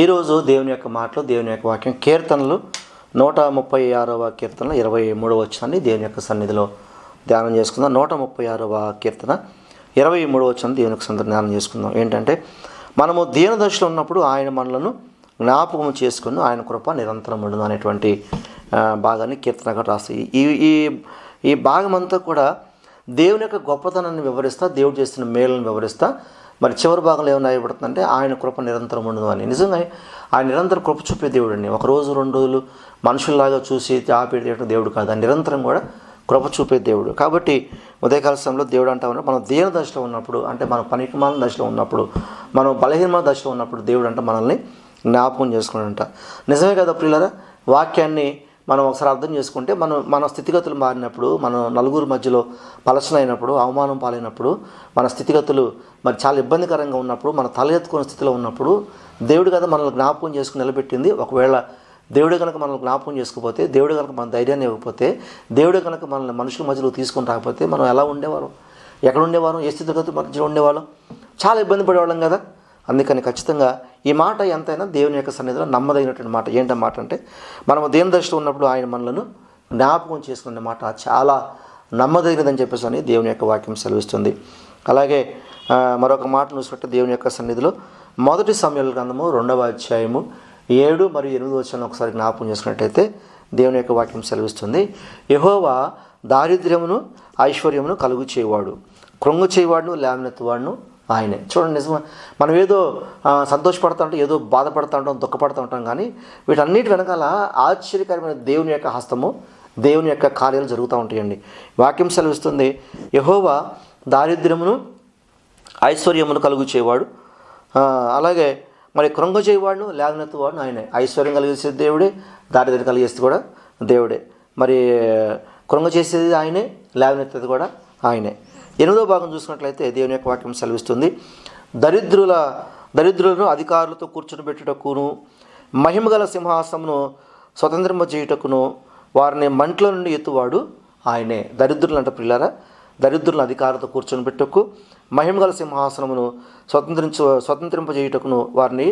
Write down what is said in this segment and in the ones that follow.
ఈరోజు దేవుని యొక్క మాటలు దేవుని యొక్క వాక్యం కీర్తనలు నూట ముప్పై ఆరవ కీర్తన ఇరవై మూడవ వచ్చాన్ని దేవుని యొక్క సన్నిధిలో ధ్యానం చేసుకుందాం. నూట ముప్పై ఆరవ కీర్తన ఇరవై మూడవ వచ్చాన్ని దేవుని యొక్క సన్నిధి ధ్యానం చేసుకుందాం. ఏంటంటే మనము దీనదశలో ఉన్నప్పుడు ఆయన మనలను జ్ఞాపకం చేసుకుని ఆయన కృప నిరంతరం ఉండదు అనేటువంటి భాగాన్ని కీర్తనగా రాస్తాయి ఈ ఈ ఈ భాగం అంతా కూడా దేవుని యొక్క గొప్పతనాన్ని వివరిస్తా దేవుడు చేసిన మేలను వివరిస్తా మరి చివరి భాగంలో ఏమైనా రాయబడుతుందంటే ఆయన కృప నిరంతరం ఉండదు అని. నిజంగా ఆయన నిరంతరం కృప చూపే దేవుడు అండి ఒక రోజు రెండు రోజులు మనుషుల్లాగా చూసి ఆపేట దేవుడు కాదు. ఆయన నిరంతరం కూడా కృప చూపే దేవుడు. కాబట్టి ఉదయకాల సమయంలో దేవుడు అంటా ఉన్నాడు మనం దీన దశలో ఉన్నప్పుడు అంటే మన పనికిమాల దశలో ఉన్నప్పుడు మనం బలహీనమైన దశలో ఉన్నప్పుడు దేవుడు అంటే మనల్ని జ్ఞాపకం చేసుకున్నాడంట. నిజమే కదా ప్రియులరా? వాక్యాన్ని మనం ఒకసారి అర్థం చేసుకుంటే మనం మన స్థితిగతులు మారినప్పుడు మనం నలుగురు మధ్యలో పలచన అయినప్పుడు అవమానం పాలైనప్పుడు మన స్థితిగతులు మరి చాలా ఇబ్బందికరంగా ఉన్నప్పుడు మన తల ఎత్తుకున్న స్థితిలో ఉన్నప్పుడు దేవుడు కదా మనల్ని జ్ఞాపకం చేసుకుని నిలబెట్టింది. ఒకవేళ దేవుడు కనుక మనల్ని జ్ఞాపకం చేసుకోకపోతే దేవుడు కనుక మన ధైర్యాన్ని ఇవ్వకపోతే దేవుడు కనుక మనల్ని మనుషుల మధ్యలో తీసుకొని రాకపోతే మనం ఎలా ఉండేవారు? ఎక్కడ ఉండేవారు? ఏ స్థితిగతుల మధ్యలో ఉండేవాళ్ళం? చాలా ఇబ్బంది పడేవాళ్ళం కదా. అందుకని ఖచ్చితంగా ఈ మాట ఎంతైనా దేవుని యొక్క సన్నిధిలో నమ్మదగినటువంటి మాట. ఏంటన్నమాట మాట అంటే మనము దేవుని దశలో ఉన్నప్పుడు ఆయన మనలను జ్ఞాపకం చేసుకునే మాట చాలా నమ్మదగినదని చెప్పేసి అని దేవుని యొక్క వాక్యం సెలవిస్తుంది. అలాగే మరొక మాట చూసినట్టు దేవుని యొక్క సన్నిధిలో మొదటి సమయాల గ్రంథము రెండవ అధ్యాయము ఏడు మరియు ఎనిమిది వచ్చిన ఒకసారి జ్ఞాపకం చేసుకున్నట్టయితే దేవుని యొక్క వాక్యం సెలవిస్తుంది. యహోవా దారిద్ర్యమును ఐశ్వర్యమును కలుగు చేయవాడు. కృంగు చేయవాడును లేమినెత్తువాడును ఆయనే. చూడండి నిజమా మనం ఏదో సంతోషపడతా ఉంటాం ఏదో బాధపడతా ఉంటాం దుఃఖపడతా ఉంటాం కానీ వీటన్నిటి వెనకాల ఆశ్చర్యకరమైన దేవుని యొక్క హస్తము దేవుని యొక్క కార్యాలు జరుగుతూ ఉంటాయండి. వాక్యం సెలవిస్తుంది యహోవా దారిద్ర్యమును ఐశ్వర్యమును కలుగు చేయవాడు. అలాగే మరి కృంగజేయవాడును చేయవాడును ఆయనే. ఐశ్వర్యం కలిగేసే దేవుడే దారిద్ర్యం కలిగేస్తే కూడా దేవుడే. మరి కృంగ చేసేది ఆయనే లేవనెత్తేది కూడా ఆయనే. ఎనిమిదో భాగం చూసినట్లయితే దేవుని యొక్క వాక్యం సెలవిస్తుంది. దరిద్రుల దరిద్రులను అధికారులతో కూర్చుని పెట్టుటకును సింహాసమును స్వతంత్రము స్వతంత్రింపజేయుటకును వారిని మంట్ల నుండి ఎత్తువాడు ఆయనే. దరిద్రులు అంట పిల్లరా దరిద్రులను అధికారులతో కూర్చొని పెట్టుకు మహిమగల సింహాసనమును స్వతంత్రించు స్వతంత్రింపజేయుటకును వారిని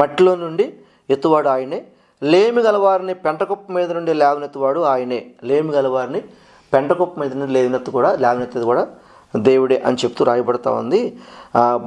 మట్టిలో నుండి ఎత్తువాడు ఆయనే. లేమి గలవారిని పెంటకుప్ప మీద నుండి లేవనెత్తువాడు ఆయనే. లేమి గలవారిని పెంటకుప్ప మీద నుండి లేవనెత్తు కూడా లేవనెత్తేది కూడా దేవుడే అని చెప్తూ రాయబడతా ఉంది.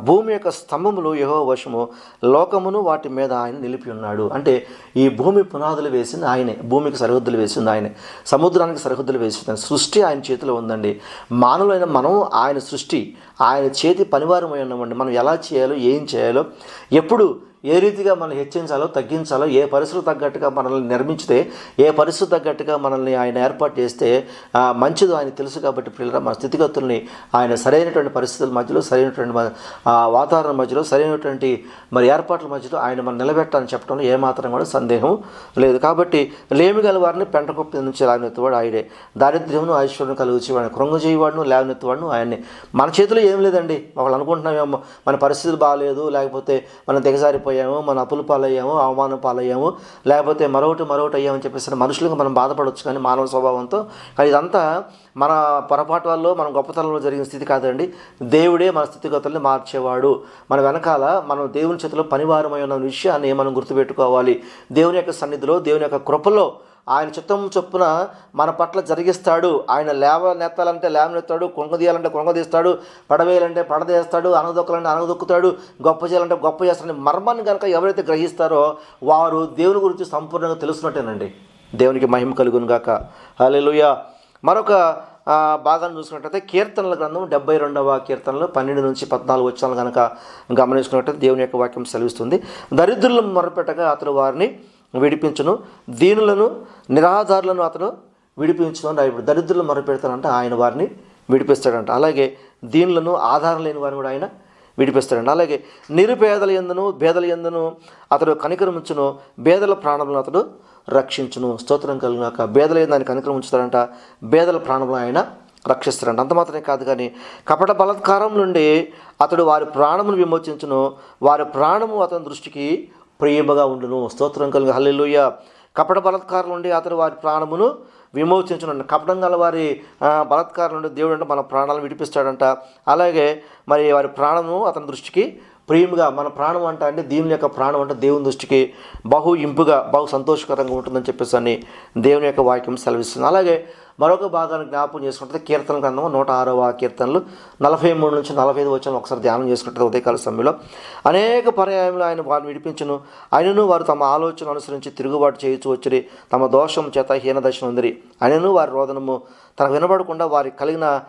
భూమి యొక్క స్తంభములు యహో వశము. లోకమును వాటి మీద ఆయన నిలిపి ఉన్నాడు. అంటే ఈ భూమి పునాదులు వేసింది ఆయనే. భూమికి సరిహద్దులు వేసింది ఆయనే. సముద్రానికి సరిహద్దులు వేసింది. సృష్టి ఆయన చేతిలో ఉందండి. మానవులైన మనం ఆయన సృష్టి ఆయన చేతి పనివారమై ఉన్నామండి. మనం ఎలా చేయాలో ఏం చేయాలో ఎప్పుడు ఏ రీతిగా మనం హెచ్చించాలో తగ్గించాలో ఏ పరిస్థితులు తగ్గట్టుగా మనల్ని నిర్మించితే ఏ పరిస్థితి తగ్గట్టుగా మనల్ని ఆయన ఏర్పాటు చేస్తే మంచిదో ఆయన తెలుసు కాబట్టి పిల్లల మన స్థితిగతుల్ని ఆయన సరైనటువంటి పరిస్థితుల మధ్యలో సరైనటువంటి వాతావరణం మధ్యలో సరైనటువంటి మరి ఏర్పాట్ల మధ్యలో ఆయన మనం నిలబెట్టాలని చెప్పడంలో ఏమాత్రం కూడా సందేహం లేదు. కాబట్టి లేమి గల వారిని పెంటకొప్పి నుంచి లేవనెత్తువాడు ఆయనే. దారిద్ర్యమును ఐశ్వర్యం కలుగుచేవాడు కృంగజేయవాడును లేవనెత్తువాడును ఆయన్ని మన చేతిలో ఏం లేదండి. ఒకళ్ళు అనుకుంటున్నామేమో మన పరిస్థితులు బాగాలేదు లేకపోతే మనం దిగజారిపోయాము మన అప్పుల పాలయ్యాము అవమానం పాలయ్యాము లేకపోతే మరొకటి మరొకటి అయ్యామని చెప్పేసి మనుషులకు మనం బాధపడవచ్చు కానీ మానవ స్వభావంతో. కానీ ఇదంతా మన పొరపాటు వల్ల మన గొప్పతనంలో జరిగిన స్థితి కాదండి. దేవుడే మన స్థితిగతుల్ని మార్చేవాడు. మన వెనకాల మనం దేవుని చేతిలో పనివారమై ఉన్న విషయాన్ని మనం గుర్తుపెట్టుకోవాలి. దేవుని యొక్క సన్నిధిలో దేవుని యొక్క కృపలో ఆయన చిత్తం చొప్పున మన పట్ల జరిగిస్తాడు. ఆయన లేవ నెత్తాలంటే లేవనెత్తాడు కొంగదీయాలంటే కొంగదీస్తాడు పడవేయాలంటే పడదేస్తాడు అనగదొక్కాలంటే అనగదొక్కుతాడు గొప్ప చేయాలంటే గొప్ప చేస్తాడని మర్మాన్ని కనుక ఎవరైతే గ్రహిస్తారో వారు దేవుని గురించి సంపూర్ణంగా తెలుసున్నట్టేనండి దేవునికి మహిమ కలుగునుగాక గాక. మరొక భాగాన్ని చూసుకున్నట్టయితే కీర్తనల గ్రంథం డెబ్బై రెండవ కీర్తనలు పన్నెండు నుంచి పద్నాలుగు వచ్చాను కనుక గమనించుకున్నట్టయితే దేవుని యొక్క వాక్యం సెలవిస్తుంది. దరిద్రులను మొరపెట్టగా అతడు వారిని విడిపించును. దీనులను నిరాధారులను అతను విడిపించును అని రాయబడి దరిద్రులను మొరపెడతానంటే ఆయన వారిని విడిపిస్తాడంట. అలాగే దీనులను ఆధారం లేని వారిని కూడా ఆయన విడిపిస్తాడంట. అలాగే నిరుపేదల ఎందును భేదల ఎందును అతడు కనికరముంచును బేదల ప్రాణములను అతడు రక్షించును. స్తోత్రం కలిగినాక భేదల ఎందు ఆయన కనికరం బేదల ప్రాణములను ఆయన రక్షిస్తాడంట. అంత మాత్రమే కాదు కానీ కపట బలాత్కారం నుండి అతడు వారి ప్రాణమును విమోచించును. వారి ప్రాణము అతని దృష్టికి ప్రియముగా ఉండును. స్తోత్రం కలిగి. హల్లెలూయ. కపట బలాత్కారం నుండి అతడు వారి ప్రాణమును విమోచించును. కపటం గల వారి ఆ, నుండి దేవుడు అంటే మన ప్రాణాలను విడిపిస్తాడంట. అలాగే మరి వారి ప్రాణము అతని దృష్టికి ప్రియంగా మన ప్రాణం అంట అంటే దేవుని యొక్క ప్రాణం అంటే దేవుని దృష్టికి బహు ఇంపుగా బహు సంతోషకరంగా ఉంటుందని చెప్పేసి అని దేవుని యొక్క వాక్యం సెలవిస్తుంది. అలాగే మరొక భాగాన్ని జ్ఞాపకం చేసుకుంటే కీర్తన గ్రంథము నూట ఆరవ కీర్తనలు నలభై మూడు నుంచి నలభై ఐదు వచ్చిన ఒకసారి ధ్యానం చేసుకుంటుంది ఉదయకాల సమయంలో అనేక పర్యాయంలో ఆయన వారిని విడిపించను. ఆయనను వారు తమ ఆలోచన అనుసరించి తిరుగుబాటు చేయొచ్చు వచ్చి తమ దోషం చేత హీనదశ ఉందిరి. ఆయనను వారి రోదనము తనకు వినబడకుండా వారికి కలిగిన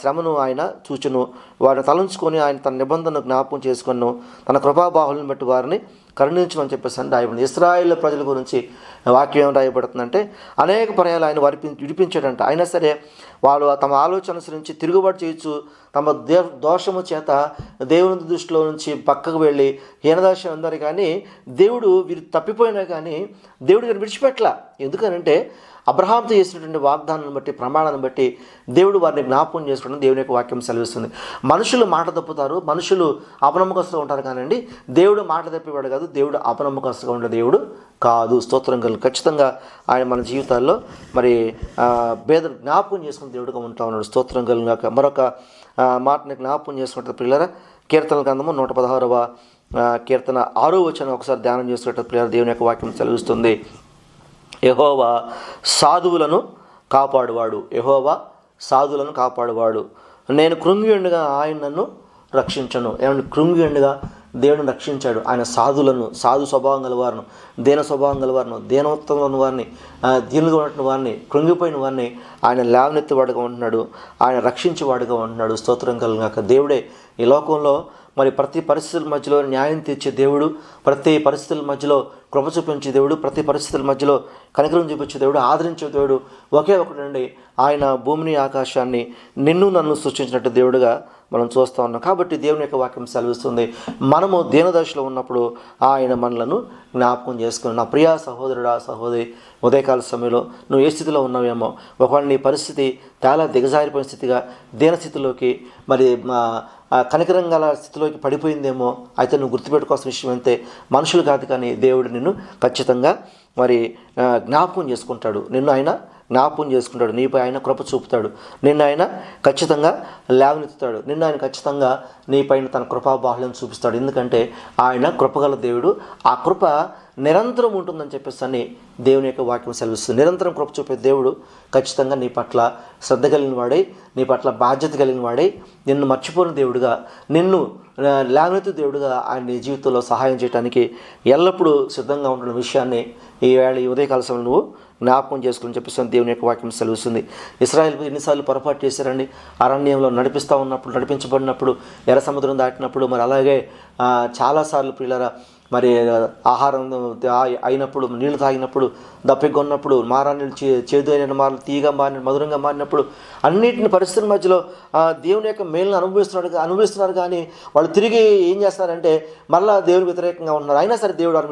శ్రమను ఆయన చూచును. వారిని తలంచుకొని ఆయన తన నిబంధనను జ్ఞాపకం చేసుకును తన కృపాబాహులను బట్టి వారిని కరుణించమని చెప్పేసి అని రాయబడింది. ఇస్రాయిల్ ప్రజల గురించి వాక్యం ఏం రాయబడుతుందంటే అనేక పర్యాలు ఆయన వరిపి విడిపించాడంట. అయినా సరే వాళ్ళు తమ ఆలోచన అనుసరించి తిరుగుబాటు చేయొచ్చు తమ దే దోషము చేత దేవుని దృష్టిలో నుంచి పక్కకు వెళ్ళి హీనదాశ ఉందని కానీ దేవుడు వీరు తప్పిపోయినా కానీ దేవుడు వీరిని విడిచిపెట్టల. ఎందుకనంటే అబ్రహాంతో చేసినటువంటి వాగ్దానాన్ని బట్టి ప్రమాణాన్ని బట్టి దేవుడు వారిని జ్ఞాపకం చేసుకోవడం దేవుని యొక్క వాక్యం సెలవిస్తుంది. మనుషులు మాట తప్పుతారు. మనుషులు అపనమ్మకస్తుగా ఉంటారు కానండి. దేవుడు మాట తప్పేవాడు కాదు. దేవుడు అపనమ్మకస్తుగా ఉండే దేవుడు కాదు. స్తోత్రం కలిగి. ఖచ్చితంగా ఆయన మన జీవితాల్లో మరి భేద జ్ఞాపకం చేసుకుని దేవుడుగా ఉంటా ఉన్నాడు. స్తోత్రం కలిగాక మరొక మాటని జ్ఞాపకం చేసుకుంటే పిల్లరా కీర్తన గ్రంథము నూట పదహారవ కీర్తన ఆరో వచ్చిన ఒకసారి ధ్యానం చేసుకున్నట్టు పిల్లలు దేవుని యొక్క వాక్యం సెలవిస్తుంది. యహోవా సాధువులను కాపాడువాడు. యహోవా సాధువులను కాపాడువాడు. నేను కృంగియుండగా ఆయన నన్ను రక్షించను. ఏమంటే కృంగి దేవుడిని దేవుని రక్షించాడు. ఆయన సాధులను సాధు స్వభావం గలవారును దేన స్వభావం గలవారును దేనోత్తమైన వారిని దీనిగా దీనులుగా ఉన్నటువంటి వారిని కృంగిపోయిన వారిని ఆయన లేవనెత్తివాడుగా ఉంటున్నాడు. ఆయన రక్షించేవాడుగా ఉంటున్నాడు. స్తోత్రం కలిగాక దేవుడే ఈ లోకంలో మరి ప్రతి పరిస్థితుల మధ్యలో న్యాయం తీర్చే దేవుడు ప్రతి పరిస్థితుల మధ్యలో కృప చూపించే దేవుడు ప్రతి పరిస్థితుల మధ్యలో కనికరం చూపించే దేవుడు ఆదరించే దేవుడు ఒకే ఒకటండి ఆయన భూమిని ఆకాశాన్ని నిన్ను నన్ను సృష్టించినట్టు దేవుడుగా మనం చూస్తూ ఉన్నాం. కాబట్టి దేవుని యొక్క వాక్యం సెలవిస్తుంది. మనము దీనదశలో ఉన్నప్పుడు ఆయన మనలను జ్ఞాపకం చేసుకుని నా ప్రియా సహోదరుడా సహోదరి ఉదయకాల సమయంలో నువ్వు ఏ స్థితిలో ఉన్నావేమో ఒకవేళ నీ పరిస్థితి చాలా దిగజారిపోయిన స్థితిగా దీనస్థితిలోకి మరి మా కనికరం గల స్థితిలోకి పడిపోయిందేమో అయితే నువ్వు గుర్తుపెట్టుకోవాల్సిన విషయం అంతే మనుషులు కాదు కానీ దేవుడు నిన్ను ఖచ్చితంగా మరి జ్ఞాపకం చేసుకుంటాడు. నిన్ను ఆయన జ్ఞాపం చేసుకుంటాడు. నీపై ఆయన కృప చూపుతాడు. నిన్ను ఆయన ఖచ్చితంగా లేవనెత్తుతాడు. నిన్ను ఆయన ఖచ్చితంగా నీపైన తన కృపాబాహుల్యం చూపిస్తాడు. ఎందుకంటే ఆయన కృపగల దేవుడు. ఆ కృప నిరంతరం ఉంటుందని చెప్పేసి అని దేవుని యొక్క వాక్యం సెలవిస్తుంది. నిరంతరం కృప చూపే దేవుడు ఖచ్చితంగా నీ పట్ల శ్రద్ధ కలిగిన వాడై నీ పట్ల బాధ్యత కలిగిన వాడై నిన్ను మర్చిపోని దేవుడుగా నిన్ను లేవనెత్తు దేవుడుగా ఆయన నీ జీవితంలో సహాయం చేయడానికి ఎల్లప్పుడూ సిద్ధంగా ఉంటున్న విషయాన్ని ఈ వేళ ఈ ఉదయకాల సమయంలో నువ్వు జ్ఞాపకం చేసుకుని చెప్పేసి దేవుని యొక్క వాక్యం సెలవుస్తుంది. ఇస్రాయల్ ఎన్నిసార్లు పొరపాటు చేశారండి? అరణ్యంలో నడిపిస్తూ ఉన్నప్పుడు నడిపించబడినప్పుడు ఎర్ర సముద్రం దాటినప్పుడు మరి అలాగే చాలాసార్లు పిల్లల మరి ఆహారం అయినప్పుడు నీళ్ళు తాగినప్పుడు దప్పికొన్నప్పుడు ఉన్నప్పుడు నీళ్ళు చే చేదు అయిన మారలు తీయగా మారిన మధురంగా మారినప్పుడు అన్నిటిని పరిస్థితుల మధ్యలో దేవుని యొక్క మేలును అనుభవిస్తున్నాడు అనుభవిస్తున్నారు కానీ వాళ్ళు తిరిగి ఏం చేస్తున్నారంటే మళ్ళీ దేవుడు వ్యతిరేకంగా ఉన్నారు. అయినా సరే దేవుడు అని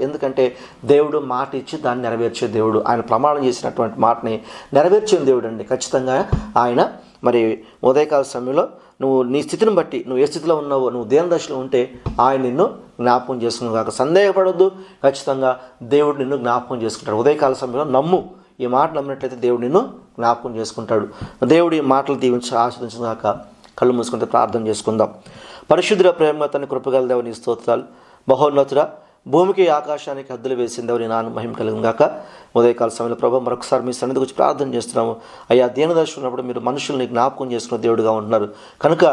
ఎందుకంటే దేవుడు మాట ఇచ్చి దాన్ని నెరవేర్చే దేవుడు. ఆయన ప్రమాణం చేసినటువంటి మాటని నెరవేర్చిన దేవుడు అండి ఖచ్చితంగా ఆయన మరి ఉదయకాల సమయంలో నువ్వు నీ స్థితిని బట్టి నువ్వు ఏ స్థితిలో ఉన్నావో నువ్వు దేని దశలో ఉంటే ఆయన నిన్ను జ్ఞాపకం చేసుకుని కాక సందేహపడొద్దు. ఖచ్చితంగా దేవుడు నిన్ను జ్ఞాపకం చేసుకుంటాడు. ఉదయకాల సమయంలో నమ్ము. ఈ మాట నమ్మినట్లయితే దేవుడు నిన్ను జ్ఞాపకం చేసుకుంటాడు. దేవుడు ఈ మాటలు దీవించి ఆస్వాదించిన కాక కళ్ళు మూసుకుంటే ప్రార్థన చేసుకుందాం. పరిశుద్ధ ప్రేమ తన కృపగల దేవుని స్తోత్రాలు. మహోన్నతుడ భూమికి ఆకాశానికి హద్దులు వేసింది ఎవరి నాన్న మహిమ కలిగిన ఉదయకాల సమయంలో ప్రభావ మరొకసారి మీ సన్నిధి గురించి ప్రార్థన చేస్తున్నాము. అయ్యా దీనదర్శ ఉన్నప్పుడు మీరు మనుషుల్ని జ్ఞాపకం చేసుకున్న దేవుడుగా ఉంటున్నారు. కనుక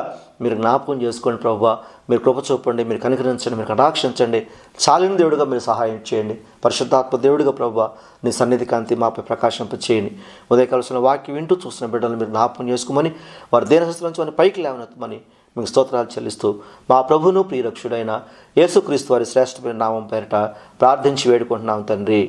మీరు జ్ఞాపకం చేసుకోండి ప్రభావ మీరు కృప చూపండి మీరు కనికరించండి మీరు కటాక్షించండి. చాలిన దేవుడిగా మీరు సహాయం చేయండి. పరిశుద్ధాత్మ దేవుడిగా ప్రభావ నీ సన్నిధి కాంతి మాపై ప్రకాశింప చేయండి. ఉదయకాల్సిన వాక్యం వింటూ చూసిన బిడ్డలను మీరు జ్ఞాపకం చేసుకోమని వారి దేనహస్తం నుంచి వారిని పైకి లేవనెత్తమని మీకు స్తోత్రాలు చెల్లిస్తూ మా ప్రభును ప్రియరక్షుడైన యేసుక్రీస్తు వారి శ్రేష్టమైన నామం పేరిట ప్రార్థించి వేడుకుంటున్నాం తండ్రి.